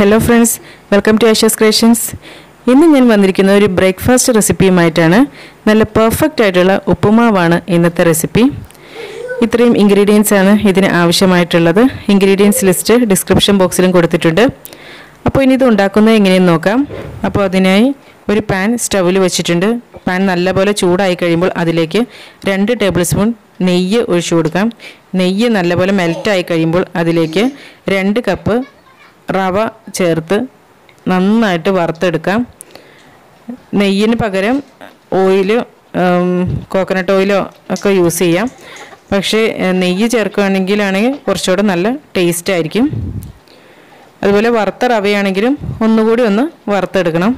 Hello friends welcome to Ashas creations ഇന്ന് ഞാൻ വന്നിരിക്കുന്ന ഒരു ബ്രേക്ക്ഫാസ്റ്റ് റെസിപ്പിയുമായിട്ടാണ് നല്ല പെർഫെക്റ്റ് ആയിട്ടുള്ള ഉപ്പുമാവാണ് ഇന്നത്തെ റെസിപ്പി ഇത്രയും ഇൻഗ്രീഡിയൻസ് ആണ് ഇതിന് ആവശ്യമായിട്ടുള്ളത്. ഇൻഗ്രീഡിയൻസ് ലിസ്റ്റ് ഡിസ്ക്രിപ്ഷൻ ബോക്സിലും കൊടുത്തിട്ടുണ്ട്. അപ്പോൾ ഇനി ഇത് ഉണ്ടാക്കുന്നത് എങ്ങനെയെന്ന് നോക്കാം. അപ്പോൾ അതിനായി ഒരു പാൻ സ്റ്റൗവിൽ വെച്ചിട്ടുണ്ട്. പാൻ നല്ലപോലെ ചൂടായി കഴിയുമ്പോൾ അതിലേക്ക് രണ്ട് ടേബിൾ സ്പൂൺ നെയ്യ് ഒഴിച്ചു കൊടുക്കാം. നെയ്യ് നല്ലപോലെ മെൽറ്റായി കഴിയുമ്പോൾ അതിലേക്ക് രണ്ട് കപ്പ് റവ ചേർത്ത് നന്നായിട്ട് വറുത്തെടുക്കാം. നെയ്യിന് പകരം ഓയിൽ കോക്കനട്ട് ഓയിലോ ഒക്കെ യൂസ് ചെയ്യാം. പക്ഷേ നെയ്യ് ചേർക്കുകയാണെങ്കിലാണെങ്കിൽ കുറച്ചുകൂടെ നല്ല ടേസ്റ്റ് ആയിരിക്കും. അതുപോലെ വറുത്ത റവയാണെങ്കിലും ഒന്നുകൂടി ഒന്ന് വറുത്തെടുക്കണം.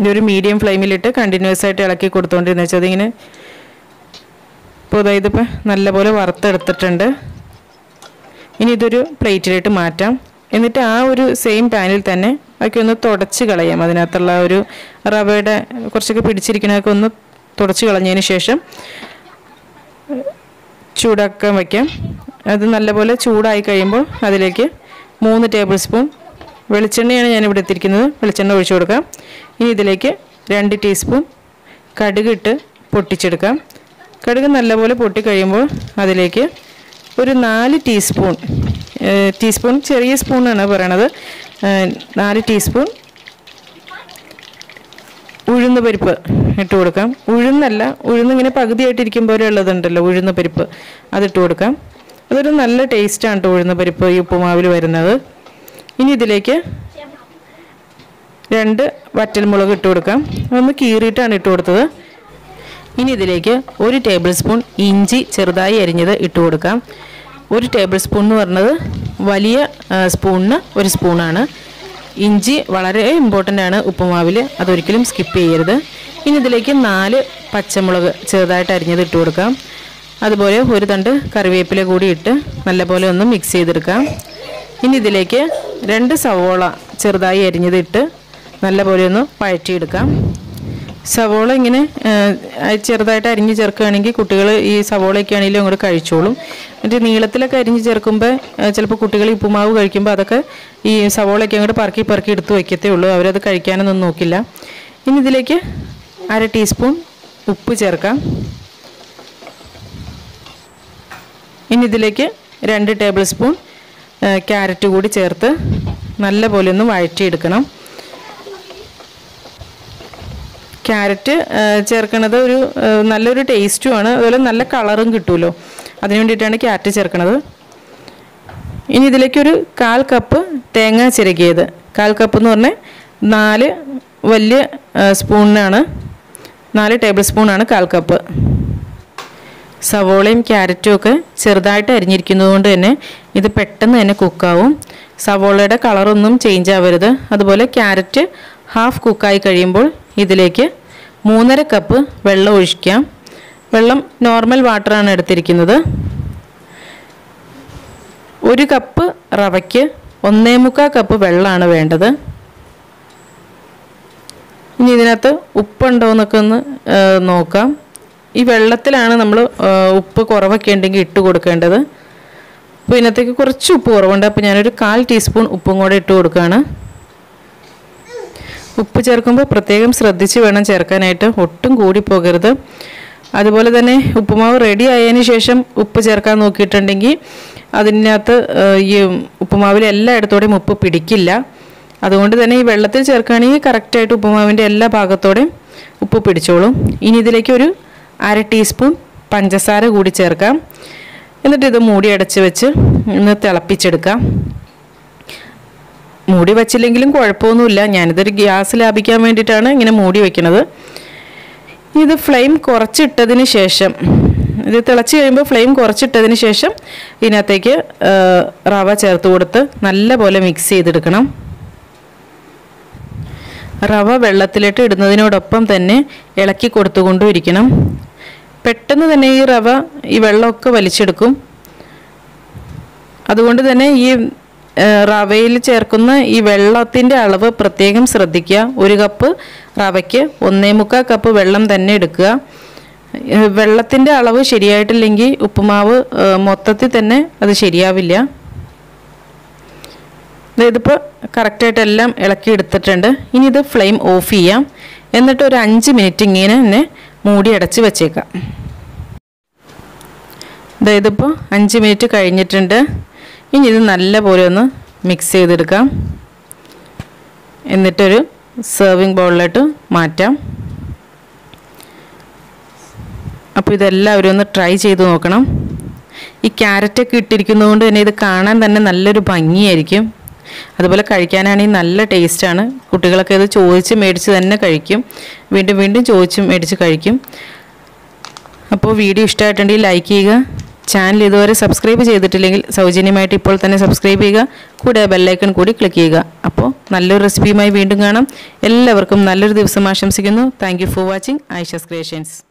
ഇതൊരു മീഡിയം ഫ്ലെയിമിലിട്ട് കണ്ടിന്യൂസ് ആയിട്ട് ഇളക്കി കൊടുത്തുകൊണ്ടിരുന്നു വെച്ചാൽ അതിങ്ങനെ ഇപ്പോൾ അതായത് ഇപ്പം നല്ലപോലെ വറുത്തെടുത്തിട്ടുണ്ട്. ഇനി ഇതൊരു പ്ലേറ്റിലിട്ട് മാറ്റാം. എന്നിട്ട് ആ ഒരു സെയിം പാനിൽ തന്നെ ഒക്കെ ഒന്ന് തുടച്ച് കളയാം. അതിനകത്തുള്ള ഒരു റവയുടെ കുറച്ചൊക്കെ പിടിച്ചിരിക്കണതൊക്കെ ഒന്ന് തുടച്ച് കളഞ്ഞതിന് ശേഷം ചൂടാക്കാൻ വയ്ക്കാം അത് നല്ലപോലെ ചൂടായി കഴിയുമ്പോൾ അതിലേക്ക് മൂന്ന് ടേബിൾ സ്പൂൺ വെളിച്ചെണ്ണയാണ് ഞാൻ ഇവിടെ എത്തിയിരിക്കുന്നത് വെളിച്ചെണ്ണ ഒഴിച്ചു കൊടുക്കാം. ഇനി ഇതിലേക്ക് രണ്ട് ടീസ്പൂൺ കടുക് ഇട്ട് പൊട്ടിച്ചെടുക്കാം. കടുക് നല്ലപോലെ പൊട്ടിക്കഴിയുമ്പോൾ അതിലേക്ക് ഒരു നാല് ടീസ്പൂൺ ടീസ്പൂൺ ചെറിയ സ്പൂണാണ് പറയണത്. നാല് ടീസ്പൂൺ ഉഴുന്ന് പരിപ്പ് ഇട്ട് കൊടുക്കാം. ഉഴുന്നല്ല ഉഴുന്ന് ഇങ്ങനെ പകുതിയായിട്ടിരിക്കും പോലെ ഉള്ളതുണ്ടല്ലോ ഉഴുന്ന് പരിപ്പ്. അതിട്ട് കൊടുക്കാം. അതൊരു നല്ല ടേസ്റ്റാണ് കേട്ടോ ഉഴുന്ന് പരിപ്പ് ഈ ഉപ്പുമാവിൽ വരുന്നത്. ഇനി ഇതിലേക്ക് രണ്ട് വറ്റൽമുളക് ഇട്ട് കൊടുക്കാം. ഒന്ന് കീറിയിട്ടാണ് ഇട്ട് കൊടുത്തത്. ഇനി ഇതിലേക്ക് ഒരു ടേബിൾ സ്പൂൺ ഇഞ്ചി ചെറുതായി അരിഞ്ഞത് ഇട്ട് കൊടുക്കാം. ഒരു ടേബിൾ സ്പൂൺ എന്ന് പറഞ്ഞത് വലിയ സ്പൂണിന് ഒരു സ്പൂണാണ് ഇഞ്ചി വളരെ ഇമ്പോർട്ടന്റ് ആണ് ഉപ്പുമാവിൽ അതൊരിക്കലും സ്കിപ്പ് ചെയ്യരുത്. ഇനി ഇതിലേക്ക് നാല് പച്ചമുളക് ചെറുതായിട്ട് അരിഞ്ഞത് ഇട്ട് കൊടുക്കാം. അതുപോലെ ഒരു തണ്ട് കറിവേപ്പില കൂടി ഇട്ട് നല്ലപോലെ ഒന്ന് മിക്സ് ചെയ്തെടുക്കാം. ഇനി ഇതിലേക്ക് രണ്ട് സവോള ചെറുതായി അരിഞ്ഞത് ഇട്ട് നല്ലപോലെ ഒന്ന് വഴറ്റിയെടുക്കാം. സവോള ഇങ്ങനെ ചെറുതായിട്ട് അരിഞ്ഞ് ചേർക്കുകയാണെങ്കിൽ കുട്ടികൾ ഈ സവോളയൊക്കെ ആണെങ്കിലും അങ്ങോട്ട് കഴിച്ചോളും. എന്നിട്ട് നീളത്തിലൊക്കെ അരിഞ്ഞ് ചേർക്കുമ്പോൾ ചിലപ്പോൾ കുട്ടികൾ ഉപ്പുമാവ് കഴിക്കുമ്പോൾ അതൊക്കെ ഈ സവോളയൊക്കെ അങ്ങോട്ട് പറക്കി പറക്കി എടുത്ത് വയ്ക്കത്തേ ഉള്ളൂ. അവരത് കഴിക്കാനൊന്നും നോക്കില്ല. ഇനി ഇതിലേക്ക് അര ടീസ്പൂൺ ഉപ്പ് ചേർക്കാം. ഇനി ഇതിലേക്ക് രണ്ട് ടേബിൾ സ്പൂൺ ക്യാരറ്റ് കൂടി ചേർത്ത് നല്ല പോലെ ഒന്ന് വഴറ്റിയെടുക്കണം. ക്യാരറ്റ് ചേർക്കണത് ഒരു നല്ലൊരു ടേസ്റ്റുമാണ് അതുപോലെ നല്ല കളറും കിട്ടുമല്ലോ അതിന് വേണ്ടിയിട്ടാണ് ക്യാരറ്റ് ചേർക്കണത്. ഇനി ഇതിലേക്കൊരു കാൽ കപ്പ് തേങ്ങ ചിരകിയത്. കാൽ കപ്പ് എന്ന് പറഞ്ഞാൽ നാല് വലിയ സ്പൂണിനാണ് നാല് ടേബിൾ സ്പൂണാണ് കാൽ കപ്പ് സവോളയും ക്യാരറ്റും ഒക്കെ ചെറുതായിട്ട് അരിഞ്ഞിരിക്കുന്നതുകൊണ്ട് തന്നെ ഇത് പെട്ടെന്ന് തന്നെ കുക്കാവും സവോളയുടെ കളറൊന്നും ചേഞ്ച് ആവരുത്. അതുപോലെ ക്യാരറ്റ് ഹാഫ് കുക്കായി കഴിയുമ്പോൾ ഇതിലേക്ക് മൂന്നര കപ്പ് വെള്ളം ഒഴിക്കാം. വെള്ളം നോർമൽ വാട്ടറാണ് എടുത്തിരിക്കുന്നത്. ഒരു കപ്പ് റവയ്ക്ക് ഒന്നേ മുക്കാൽ കപ്പ് വെള്ളമാണ് വേണ്ടത്. ഇനി ഇതിനകത്ത് ഉപ്പുണ്ടോ എന്നൊക്കെ ഒന്ന് നോക്കാം. ഈ വെള്ളത്തിലാണ് നമ്മൾ ഉപ്പ് കുറവൊക്കെ ഉണ്ടെങ്കിൽ ഇട്ട് കൊടുക്കേണ്ടത്. അപ്പോൾ ഇതിനകത്തേക്ക് കുറച്ച് ഉപ്പ് കുറവുണ്ട്. അപ്പോൾ ഞാനൊരു കാൽ ടീസ്പൂൺ ഉപ്പും കൂടെ ഇട്ട് കൊടുക്കുകയാണ്. ഉപ്പ് ചേർക്കുമ്പോൾ പ്രത്യേകം ശ്രദ്ധിച്ച് വേണം ചേർക്കാനായിട്ട്. ഒട്ടും കൂടി പോകരുത്. അതുപോലെ തന്നെ ഉപ്പുമാവ് റെഡി ആയതിന് ശേഷം ഉപ്പ് ചേർക്കാൻ നോക്കിയിട്ടുണ്ടെങ്കിൽ അതിനകത്ത് ഈ ഉപ്പുമാവിൽ എല്ലായിടത്തോടെയും ഉപ്പ് പിടിക്കില്ല. അതുകൊണ്ട് തന്നെ ഈ വെള്ളത്തിൽ ചേർക്കുകയാണെങ്കിൽ കറക്റ്റായിട്ട് ഉപ്പുമാവിന്റെ എല്ലാ ഭാഗത്തോടെയും ഉപ്പ് പിടിച്ചോളും. ഇനി ഇതിലേക്ക് ഒരു അര ടീസ്പൂൺ പഞ്ചസാര കൂടി ചേർക്കാം. എന്നിട്ട് ഇത് മൂടി അടച്ച് വെച്ച് ഒന്ന് തിളപ്പിച്ചെടുക്കാം. മൂടി വച്ചില്ലെങ്കിലും കുഴപ്പമൊന്നുമില്ല. ഞാനിതൊരു ഗ്യാസ് ലാഭിക്കാൻ വേണ്ടിയിട്ടാണ് ഇങ്ങനെ മൂടി വയ്ക്കുന്നത് ഇത് ഫ്ലെയിം കുറച്ചിട്ടതിന് ശേഷം ഇത് തിളച്ച് കഴിയുമ്പോൾ ഫ്ലെയിം കുറച്ചിട്ടതിന് ശേഷം ഇതിനകത്തേക്ക് റവ ചേർത്ത് കൊടുത്ത് നല്ലപോലെ മിക്സ് ചെയ്തെടുക്കണം. റവ വെള്ളത്തിലിട്ട് ഇടുന്നതിനോടൊപ്പം തന്നെ ഇളക്കി കൊടുത്തുകൊണ്ടും ഇരിക്കണം പെട്ടെന്ന് തന്നെ ഈ റവ ഈ വെള്ളമൊക്കെ വലിച്ചെടുക്കും. അതുകൊണ്ട് തന്നെ ഈ റവയിൽ ചേർക്കുന്ന ഈ വെള്ളത്തിന്റെ അളവ് പ്രത്യേകം ശ്രദ്ധിക്കുക. ഒരു കപ്പ് റവയ്ക്ക് ഒന്നേ മുക്കാൽ കപ്പ് വെള്ളം തന്നെ എടുക്കുക. വെള്ളത്തിന്റെ അളവ് ശരിയായിട്ടില്ലെങ്കിൽ ഉപ്പുമാവ് മൊത്തത്തിൽ തന്നെ അത് ശരിയാവില്ല. ഇതിപ്പോൾ കറക്റ്റായിട്ട് എല്ലാം ഇളക്കി എടുത്തിട്ടുണ്ട്. ഇനി ഇത് ഫ്ലെയിം ഓഫ് ചെയ്യാം. എന്നിട്ട് ഒരു അഞ്ച് മിനിറ്റ് ഇങ്ങനെ തന്നെ മൂടി അടച്ച് വെച്ചേക്കാം. ഇതിപ്പോൾ അഞ്ച് മിനിറ്റ് കഴിഞ്ഞിട്ടുണ്ട്. ഇനി ഇത് നല്ലപോലെ ഒന്ന് മിക്സ് ചെയ്തെടുക്കാം. എന്നിട്ടൊരു സെർവിങ് ബൗളിലോട്ട് മാറ്റാം. അപ്പോൾ ഇതെല്ലാവരും ഒന്ന് ട്രൈ ചെയ്ത് നോക്കണം. ഈ ക്യാരറ്റൊക്കെ ഇട്ടിരിക്കുന്നതുകൊണ്ട് തന്നെ ഇത് കാണാൻ തന്നെ നല്ലൊരു ഭംഗിയായിരിക്കും. അതുപോലെ കഴിക്കാനാണെങ്കിൽ നല്ല ടേസ്റ്റാണ് കുട്ടികളൊക്കെ ഇത് ചോദിച്ച് മേടിച്ച് തന്നെ കഴിക്കും. വീണ്ടും വീണ്ടും ചോദിച്ച് മേടിച്ച് കഴിക്കും. അപ്പോൾ വീഡിയോ ഇഷ്ടമായിട്ടുണ്ടെങ്കിൽ ലൈക്ക് ചെയ്യുക. ചാനൽ ഇതുവരെ സബ്സ്ക്രൈബ് ചെയ്തിട്ടില്ലെങ്കിൽ സൗജന്യമായിട്ട് ഇപ്പോൾ തന്നെ സബ്സ്ക്രൈബ് ചെയ്യുക. കൂടെ ബെല്ലൈക്കൺ കൂടി ക്ലിക്ക് ചെയ്യുക. അപ്പോൾ നല്ലൊരു റെസിപ്പിയുമായി വീണ്ടും കാണാം. എല്ലാവർക്കും നല്ലൊരു ദിവസം ആശംസിക്കുന്നു. Thank for watching Aisha's creations